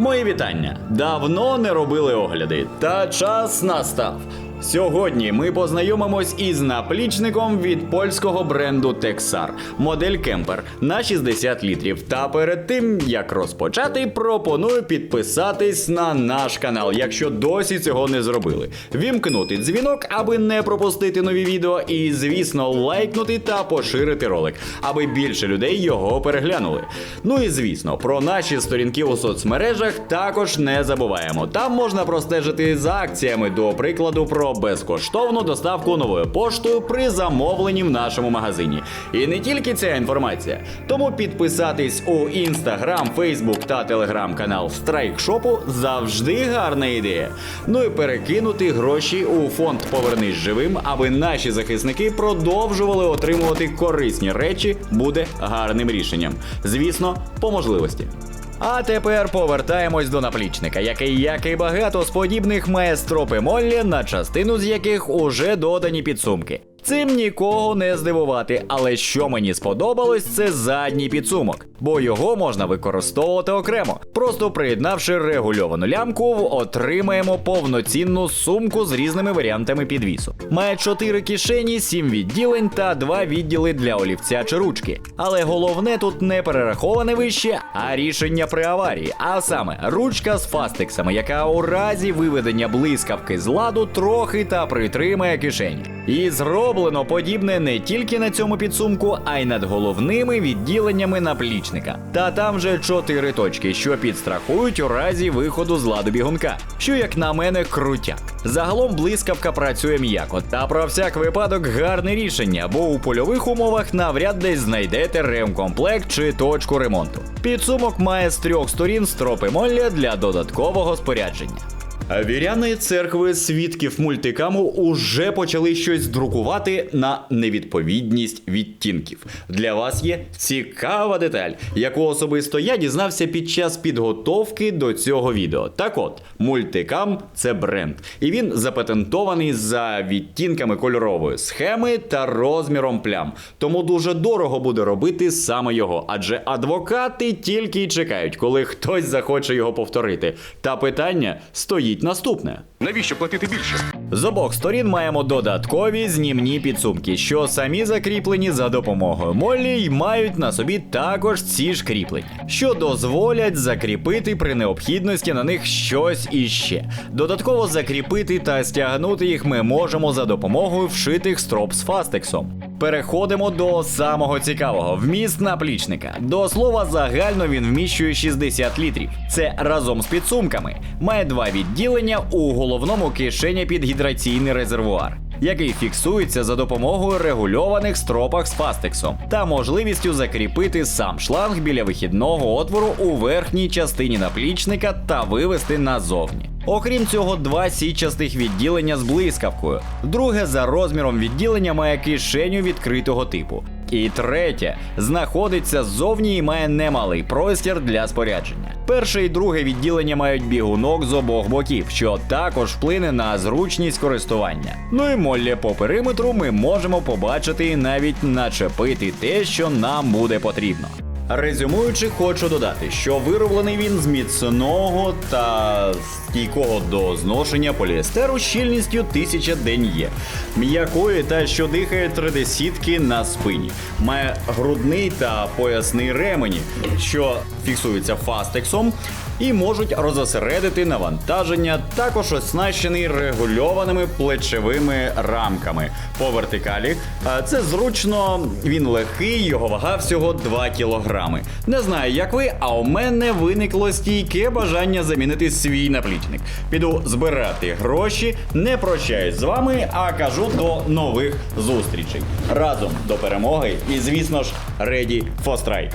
Мої вітання. Давно не робили огляди, та час настав. Сьогодні ми познайомимось із наплічником від польського бренду Texar, модель Кемпер на 60 літрів. Та перед тим як розпочати, пропоную підписатись на наш канал, якщо досі цього не зробили. Вімкнути дзвінок, аби не пропустити нові відео, і, звісно, лайкнути та поширити ролик, аби більше людей його переглянули. Ну і звісно, про наші сторінки у соцмережах також не забуваємо. Там можна простежити за акціями, до прикладу, про безкоштовну доставку новою поштою при замовленні в нашому магазині. І не тільки ця інформація. Тому підписатись у інстаграм, фейсбук та телеграм-канал страйкшопу завжди гарна ідея. Ну і перекинути гроші у фонд Повернись живим, аби наші захисники продовжували отримувати корисні речі, буде гарним рішенням. Звісно, по можливості. А тепер повертаємось до наплічника, який, як і багато з подібних, має стропи Моллі, на частину з яких уже додані підсумки. Цим нікого не здивувати, але що мені сподобалось, це задній підсумок, бо його можна використовувати окремо. Просто приєднавши регульовану лямку, отримаємо повноцінну сумку з різними варіантами підвісу. Має 4 кишені, 7 відділень та 2 відділи для олівця чи ручки. Але головне тут не перераховане вище, а рішення при аварії. А саме ручка з фастексами, яка у разі виведення блискавки з ладу трохи та притримає кишені. І зроблено подібне не тільки на цьому підсумку, а й над головними відділеннями наплічника. Та там же чотири точки, що підстрахують у разі виходу з ладу бігунка, що, як на мене, крутяк. Загалом блискавка працює м'яко, та про всяк випадок гарне рішення, бо у польових умовах навряд десь знайдете ремкомплект чи точку ремонту. Підсумок має з трьох сторін стропи молля для додаткового спорядження. Віряни церкви свідків мультикаму уже почали щось друкувати на невідповідність відтінків. Для вас є цікава деталь, яку особисто я дізнався під час підготовки до цього відео. Так от, мультикам це бренд, і він запатентований за відтінками кольорової схеми та розміром плям. Тому дуже дорого буде робити саме його, адже адвокати тільки й чекають, коли хтось захоче його повторити. Та питання стоїть наступне. Навіщо платити більше? З обох сторін маємо додаткові знімні підсумки, що самі закріплені за допомогою молі й мають на собі також ці ж кріплення, що дозволять закріпити при необхідності на них щось іще. Додатково закріпити та стягнути їх ми можемо за допомогою вшитих строп з фастексом. Переходимо до самого цікавого вміст наплічника. До слова, загально він вміщує 60 літрів. Це разом з підсумками. Має два відділення у головному кишені під гідраційний резервуар. Який фіксується за допомогою регульованих стропах з фастексом та можливістю закріпити сам шланг біля вихідного отвору у верхній частині наплічника та вивести назовні. Окрім цього, два січастих відділення з блискавкою. Друге за розміром відділення має кишеню відкритого типу. І третє знаходиться ззовні і має немалий простір для спорядження. Перше і друге відділення мають бігунок з обох боків, що також вплине на зручність користування. Ну і моллє по периметру ми можемо побачити і навіть начепити те, що нам буде потрібно. Резюмуючи, хочу додати, що вироблений він з міцного та стійкого до зношення поліестеру щільністю 1000 є, м'якої та що дихає тридесітки на спині, має грудний та поясний ремені, що фіксується фастексом і можуть розосередити навантаження, також оснащений регульованими плечовими рамками по вертикалі. А Це зручно, він легкий, його вага всього 2 кілограми. Не знаю, як ви, а у мене виникло стійке бажання замінити свій наплічник. Піду збирати гроші, не прощаюсь з вами, а кажу до нових зустрічей. Разом до перемоги і, звісно ж, ready for strike.